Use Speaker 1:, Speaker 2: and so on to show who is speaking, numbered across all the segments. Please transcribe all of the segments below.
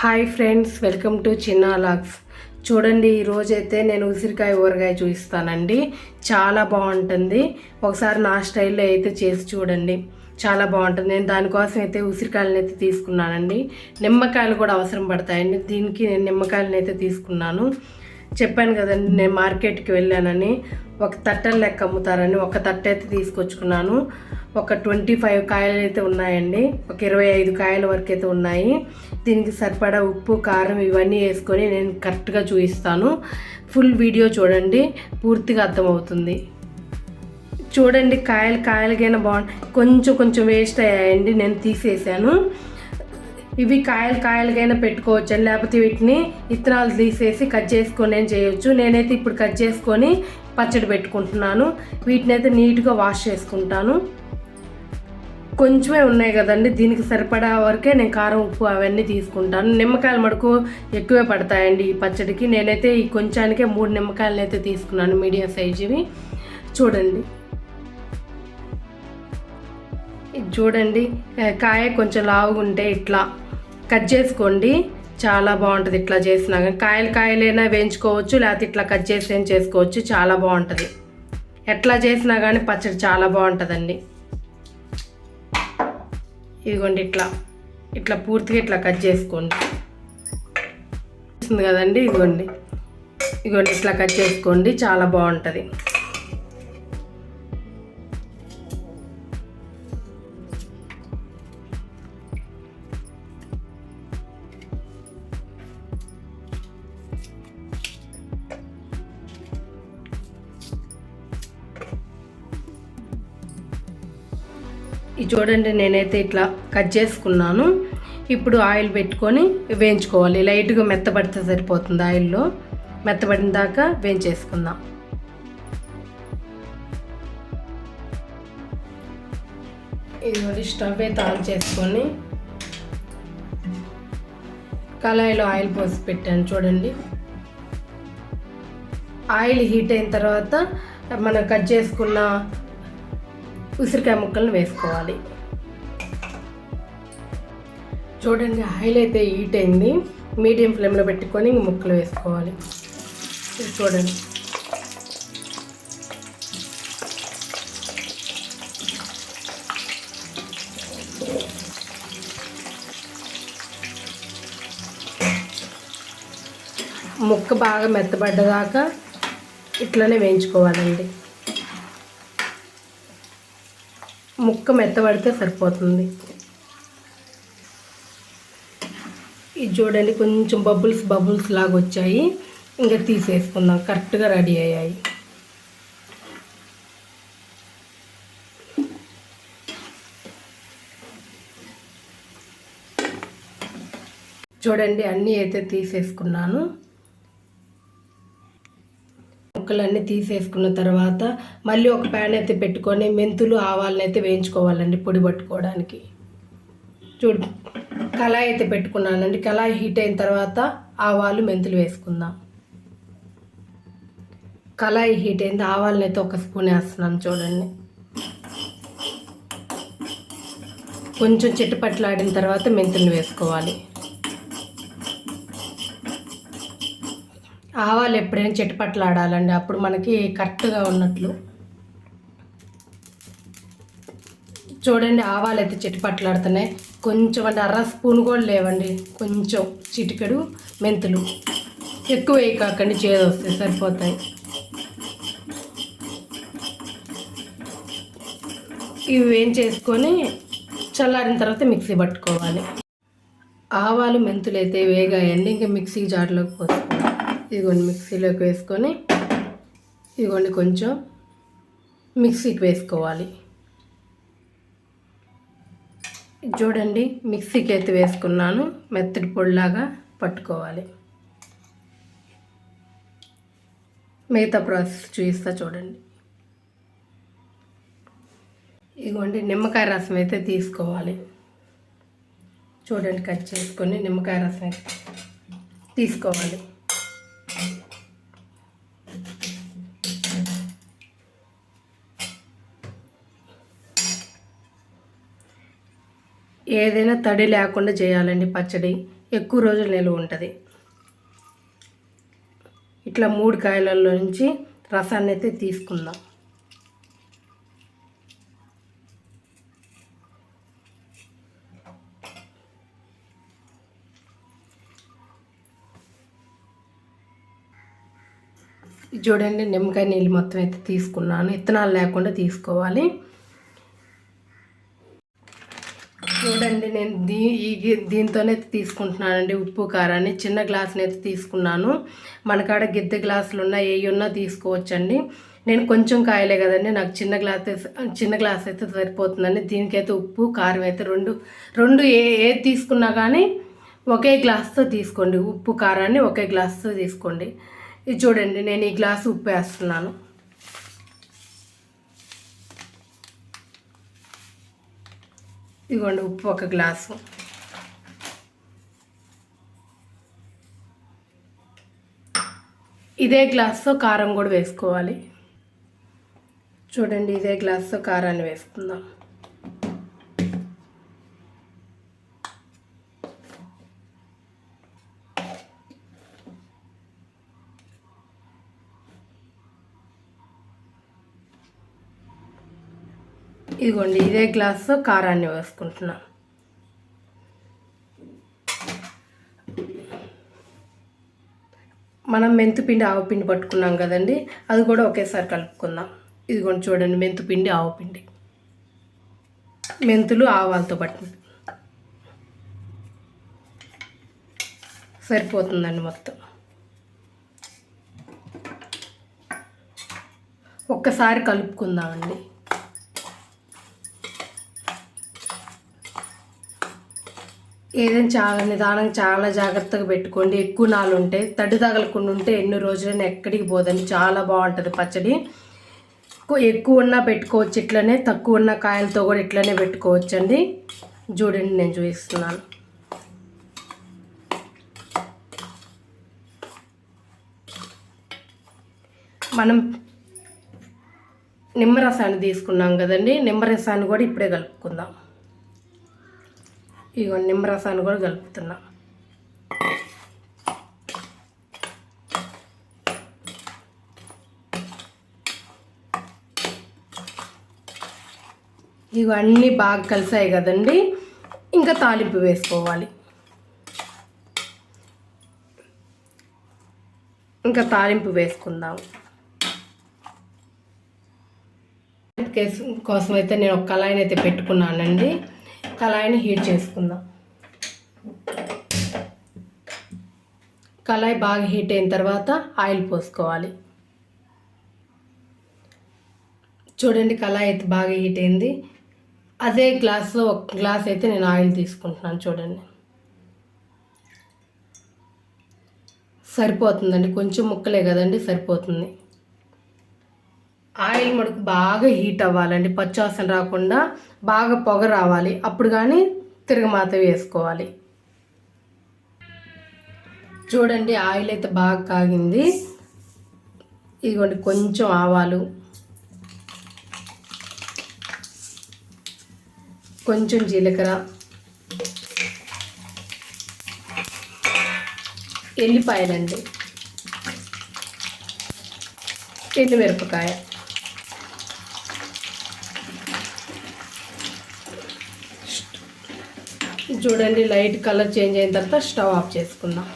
Speaker 1: Hi friends welcome to Chinna vlogs చూడండి ఈరోజైతే నేను ఉసిరికాయ ఊరగాయ చూపిస్తానండి. చాలా బాగుంటుంది. ఒకసారి నా స్టైల్లో అయితే చేసి చూడండి. చాలా బాగుంటుంది. నేను దానికోసం అయితే ఉసిరికాయలను అయితే తీసుకున్నానండి. నిమ్మకాయలు కూడా అవసరం పడతాయండి. దీనికి నేను నిమ్మకాయలను అయితే తీసుకున్నాను. చెప్పాను కదండి నేను మార్కెట్కి వెళ్ళానని. ఒక తట్టలు లెక్క అమ్ముతారని ఒక తట్ట అయితే తీసుకొచ్చుకున్నాను. ఒక ట్వంటీ ఫైవ్ కాయలు అయితే ఉన్నాయండి. ఒక ఇరవై ఐదు కాయల వరకు అయితే ఉన్నాయి. దీనికి సరిపడా ఉప్పు కారం ఇవన్నీ వేసుకొని నేను కరెక్ట్గా చూపిస్తాను. ఫుల్ వీడియో చూడండి పూర్తిగా అర్థమవుతుంది. చూడండి కాయలు కాయలకైనా బాగుంది కొంచెం కొంచెం వేస్ట్ అయ్యాయండి నేను తీసేసాను. ఇవి కాయలు కాయలుగైనా పెట్టుకోవచ్చు అని లేకపోతే వీటిని ఇత్తనాలు తీసేసి కట్ చేసుకొని చేయొచ్చు. నేనైతే ఇప్పుడు కట్ చేసుకొని పచ్చడి పెట్టుకుంటున్నాను. వీటిని అయితే నీట్గా వాష్ చేసుకుంటాను. కొంచెమే ఉన్నాయి కదండి దీనికి సరిపడా వరకే నేను కారం ఉప్పు అవన్నీ తీసుకుంటాను. నిమ్మకాయలు మటుకు ఎక్కువే పడతాయండి ఈ పచ్చడికి. నేనైతే ఈ కొంచానికే మూడు నిమ్మకాయలు అయితే తీసుకున్నాను మీడియం సైజువి. చూడండి. చూడండి కాయ కొంచెం లావుగా ఉంటే ఇట్లా కట్ చేసుకోండి. చాలా బాగుంటుంది ఇట్లా చేసినా కానీ. కాయలు కాయలైనా వేయించుకోవచ్చు లేకపోతే ఇట్లా కట్ చేసి ఏం చేసుకోవచ్చు చాలా బాగుంటుంది. ఎట్లా చేసినా కానీ పచ్చడి చాలా బాగుంటుందండి. ఇదిగోండి ఇట్లా. ఇట్లా పూర్తిగా ఇట్లా కట్ చేసుకోండి. కదండి ఇదిగోండి. ఇదిగోండి ఇట్లా కట్ చేసుకోండి చాలా బాగుంటుంది. ఇది చూడండి నేనైతే ఇట్లా కట్ చేసుకున్నాను. ఇప్పుడు ఆయిల్ పెట్టుకొని వేయించుకోవాలి. లైట్గా మెత్తబడితే సరిపోతుంది ఆయిల్లో. మెత్తబడిన దాకా వేయించేసుకుందాం. ఇది స్టవ్ అయితే ఆన్ చేసుకొని కళాయిలో ఆయిల్ పోసి పెట్టాను చూడండి. ఆయిల్ హీట్ అయిన తర్వాత మనం కట్ చేసుకున్న ఉసిరికాయ ముక్కలను వేసుకోవాలి. చూడండి ఆయిల్ అయితే హీట్ అయింది. మీడియం ఫ్లేమ్లో పెట్టుకొని ముక్కలు వేసుకోవాలి. చూడండి. ముక్క బాగా మెత్తబడ్డదాకా ఇట్లనే వేయించుకోవాలండి. ముక్క మెత్తబడితే సరిపోతుంది. ఇది చూడండి కొంచెం బబుల్స్ బబుల్స్ లాగా వచ్చాయి. ఇంకా తీసేసుకుందాం. కరెక్ట్గా రెడీ అయ్యాయి. చూడండి అన్నీ అయితే తీసేసుకున్నాను. ముక్కలన్నీ తీసేసుకున్న తర్వాత మళ్ళీ ఒక ప్యాన్ అయితే పెట్టుకొని మెంతులు ఆవాలని అయితే వేయించుకోవాలండి పొడి పట్టుకోవడానికి. చూడు కళాయి అయితే పెట్టుకున్నానండి. కళాయి హీట్ అయిన తర్వాత ఆవాలు మెంతులు వేసుకుందాం. కళాయి హీట్ అయింది. ఆవాలని అయితే ఒక స్పూన్ వేస్తున్నాను చూడండి. కొంచెం చిట్టుపట్లాడిన తర్వాత మెంతులు వేసుకోవాలి. ఆవాలు ఎప్పుడైనా చెట్టుపట్లు ఆడాలండి అప్పుడు మనకి కరెక్ట్గా ఉన్నట్లు. చూడండి ఆవాలు అయితే చెట్టుపట్లాడుతున్నాయి కొంచెం అంటే అర్ర స్పూన్ కూడా లేవండి. కొంచెం చిటికెడు మెంతులు. ఎక్కువ వేయకాకండి చేదు వస్తాయి సరిపోతాయి. ఇవి ఏం చేసుకొని చల్లారిన తర్వాత మిక్సీ పట్టుకోవాలి. ఆవాలు మెంతులు అయితే వేగాయండి. ఇంకా మిక్సీ జార్లోకి పోతాయి. ఇదిగోండి మిక్సీలోకి వేసుకొని ఇదిగోండి కొంచెం మిక్సీకి వేసుకోవాలి. చూడండి మిక్సీకి అయితే వేసుకున్నాను మెత్తడి పొడిలాగా పట్టుకోవాలి. మిగతా ప్రాసెస్ చూపిస్తా చూడండి. ఇదిగోండి నిమ్మకాయ రసం అయితే తీసుకోవాలి. చూడండి కట్ చేసుకొని నిమ్మకాయ రసం అయితే తీసుకోవాలి. ఏదైనా తడి లేకుండా చేయాలండి పచ్చడి. ఎక్కువ రోజులు నిలువ ఉంటుంది. ఇట్లా మూడు కాయలలో నుంచి రసాన్ని అయితే తీసుకుందాం. ఇది చూడండి నిమ్మకాయ నీళ్ళు మొత్తం అయితే తీసుకున్నాను. ఇత్తనాలు లేకుండా తీసుకోవాలి. చూడండి నేను దీ ఈ గి- దీంతోనే తీసుకుంటున్నానండి ఉప్పు కారాన్ని. చిన్న గ్లాస్ని అయితే తీసుకున్నాను. మనకాడ గిద్దె గ్లాసులు ఉన్నా ఏ ఉన్నా తీసుకోవచ్చండి. నేను కొంచెం కాయలే కదండి నాకు చిన్న గ్లాస్ చిన్న గ్లాస్ అయితే సరిపోతుందండి. దీనికైతే ఉప్పు కారం అయితే రెండు రెండు ఏ ఏది తీసుకున్నా కానీ ఒకే గ్లాస్తో తీసుకోండి. ఉప్పు కారాన్ని ఒకే గ్లాస్తో తీసుకోండి. ఇది చూడండి నేను ఈ గ్లాసు ఉప్పు వేస్తున్నాను ఇదిగోండి ఉప్పు ఒక గ్లాసు. ఇదే గ్లాస్తో కారం కూడా వేసుకోవాలి. చూడండి ఇదే గ్లాస్తో కారాన్ని వేసుకుందాం. ఇదిగోండి ఇదే గ్లాస్ కారాన్ని వేసుకుంటున్నాం. మనం మెంతుపిండి ఆవుపిండి పట్టుకున్నాం కదండి అది కూడా ఒకేసారి కలుపుకుందాం. ఇదిగోండి చూడండి మెంతుపిండి ఆవుపిండి. మెంతులు ఆవాలతో పట్టు సరిపోతుందండి మొత్తం. ఒక్కసారి కలుపుకుందామండి. ఏదైనా చాలా నిదానం చాలా జాగ్రత్తగా పెట్టుకోండి. ఎక్కువ నాలు ఉంటాయి తడి తగలకుండా ఉంటే ఎన్ని రోజులైనా ఎక్కడికి పోదండి. చాలా బాగుంటుంది పచ్చడి. ఎక్కువ- ఎక్కువ ఉన్నా పెట్టుకోవచ్చు ఇట్లనే తక్కువ ఉన్న కాయలతో కూడా ఇట్లనే పెట్టుకోవచ్చండి. చూడండి నేను చూపిస్తున్నాను. మనం నిమ్మరసాన్ని తీసుకున్నాం కదండి. నిమ్మరసాన్ని కూడా ఇప్పుడే కలుపుకుందాం. ఇగో నిమ్మరసాన్ని కూడా కలుపుతున్నా. ఇవి అన్నీ బాగా కలిసాయి కదండి. ఇంకా తాలింపు వేసుకోవాలి. ఇంకా తాలింపు వేసుకుందాం. కేసు కోసం అయితే నేను ఒక కళాయిని అయితే పెట్టుకున్నానండి. కళాయిని హీట్ చేసుకుందాం. కళాయి బాగా హీట్ అయిన తర్వాత ఆయిల్ పోసుకోవాలి. చూడండి కళాయి అయితే బాగా హీట్ అయింది. అదే గ్లాస్లో ఒక గ్లాస్ అయితే నేను ఆయిల్ తీసుకుంటున్నాను చూడండి. సరిపోతుందండి. కొంచెం ముక్కలే కదండి సరిపోతుంది. ఆయిల్ మనకు బాగా హీట్ అవ్వాలండి. పచ్చివాసన రాకుండా బాగా పొగ రావాలి. అప్పుడు కానీ తిరగమాత వేసుకోవాలి. చూడండి ఆయిల్ అయితే బాగా కాగింది. ఇదిగోండి కొంచెం ఆవాలు. కొంచెం జీలకర్ర. ఎల్లిపాయలండి. ఎండుమిరపకాయ చూడండి లైట్ కలర్ చేంజ్ అయిన తర్వాత స్టవ్ ఆఫ్ చేసుకుందాం.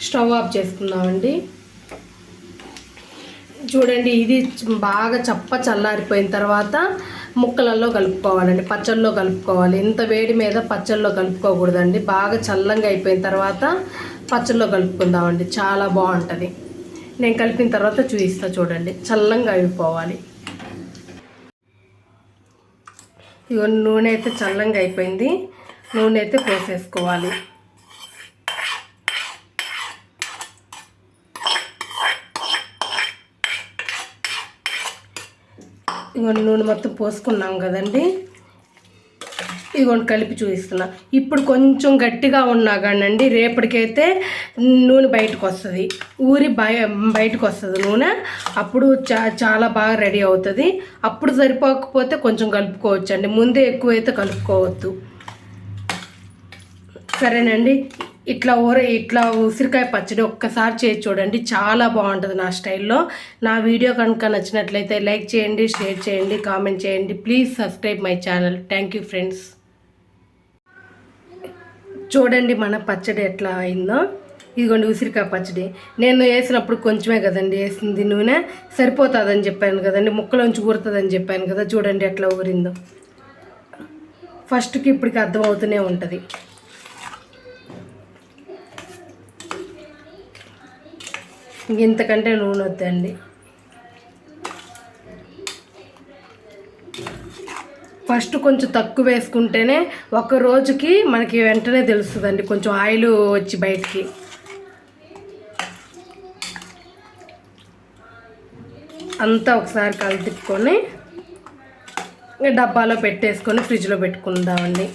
Speaker 1: స్టవ్ ఆఫ్ చేసుకుందామండి. చూడండి ఇది బాగా చప్ప చల్లారిపోయిన తర్వాత ముక్కలలో కలుపుకోవాలండి పచ్చళ్ళలో కలుపుకోవాలి. ఇంత వేడి మీద పచ్చళ్ళలో కలుపుకోకూడదండి. బాగా చల్లంగా అయిపోయిన తర్వాత పచ్చళ్ళలో కలుపుకుందామండి. చాలా బాగుంటుంది. నేను కలిపిన తర్వాత చూపిస్తా చూడండి. చల్లంగా అయిపోవాలి. ఇగో నూనె అయితే చల్లంగా అయిపోయింది. నూనె అయితే పోసేసుకోవాలి. ఇగోండి నూనె మొత్తం పోసుకున్నాం కదండి. ఇదిగోండి కలిపి చూపిస్తున్నా. ఇప్పుడు కొంచెం గట్టిగా ఉన్నా కానండి రేపటికైతే నూనె బయటకు వస్తుంది ఊరి బయ బయటకు వస్తుంది నూనె. అప్పుడు చా చాలా బాగా రెడీ అవుతుంది. అప్పుడు సరిపోకపోతే కొంచెం కలుపుకోవచ్చు అండి ముందే ఎక్కువైతే కలుపుకోవద్దు. సరేనండి. ఇట్లా ఊర ఇట్లా ఉసిరికాయ పచ్చడి ఒక్కసారి చేసి చూడండి. చాలా బాగుంటుంది నా స్టైల్లో. నా వీడియో కనుక నచ్చినట్లయితే లైక్ చేయండి షేర్ చేయండి కామెంట్ చేయండి. Please subscribe my channel. Thank you friends. చూడండి మన పచ్చడి ఎట్లా అయిందో. ఇదిగోండి ఉసిరికాయ పచ్చడి. నేను వేసినప్పుడు కొంచెమే కదండి వేసింది నూనె. సరిపోతుందని చెప్పాను కదండి. ముక్కలోంచి ఊరుతుందని చెప్పాను కదా. చూడండి ఎట్లా ఊరిందో. ఫస్ట్కి ఇప్పటికి అర్థమవుతూనే ఉంటుంది. ఇంతకంటే నూనె వద్దండి. ఫస్ట్ కొంచెం తక్కువ వేసుకుంటేనే ఒక రోజుకి మనకి వెంటనే తెలుస్తుందండి. కొంచెం ఆయిల్ వచ్చి బయటికి. అంతా ఒకసారి కలిపికొని డబ్బాలో పెట్టేసుకొని ఫ్రిడ్జ్లో పెట్టుకుందామండి.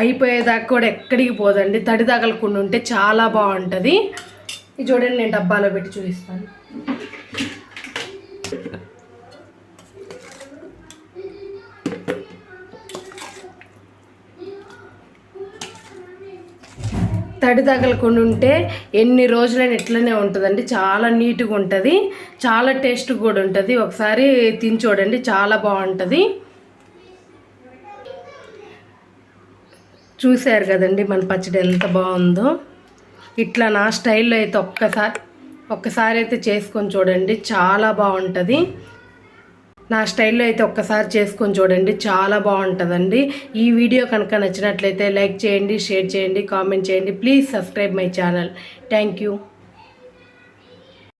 Speaker 1: అయిపోయేదాకా కూడా ఎక్కడికి పోదండి. తడి తగలకుండా ఉంటే చాలా బాగుంటుంది. ఇది చూడండి నేను డబ్బాలో పెట్టి చూపిస్తాను. తడి తగలకుండా ఉంటే ఎన్ని రోజులైనా ఇట్లనే ఉంటుందండి. చాలా నీట్గా ఉంటుంది. చాలా టేస్ట్ కూడా ఉంటుంది. ఒకసారి తిని చూడండి. చాలా బాగుంటుంది. చూశారు కదండి మన పచ్చడి ఎంత బాగుందో. ఇట్లా నా స్టైల్లో అయితే ఒక్కసారి ఒక్కసారి అయితే చేసుకొని చూడండి. చాలా బాగుంటుంది. నా స్టైల్లో అయితే ఒక్కసారి చేసుకొని చూడండి. చాలా బాగుంటుందండి. ఈ వీడియో కనుక నచ్చినట్లయితే లైక్ చేయండి షేర్ చేయండి కామెంట్ చేయండి. Please subscribe my channel. Thank you.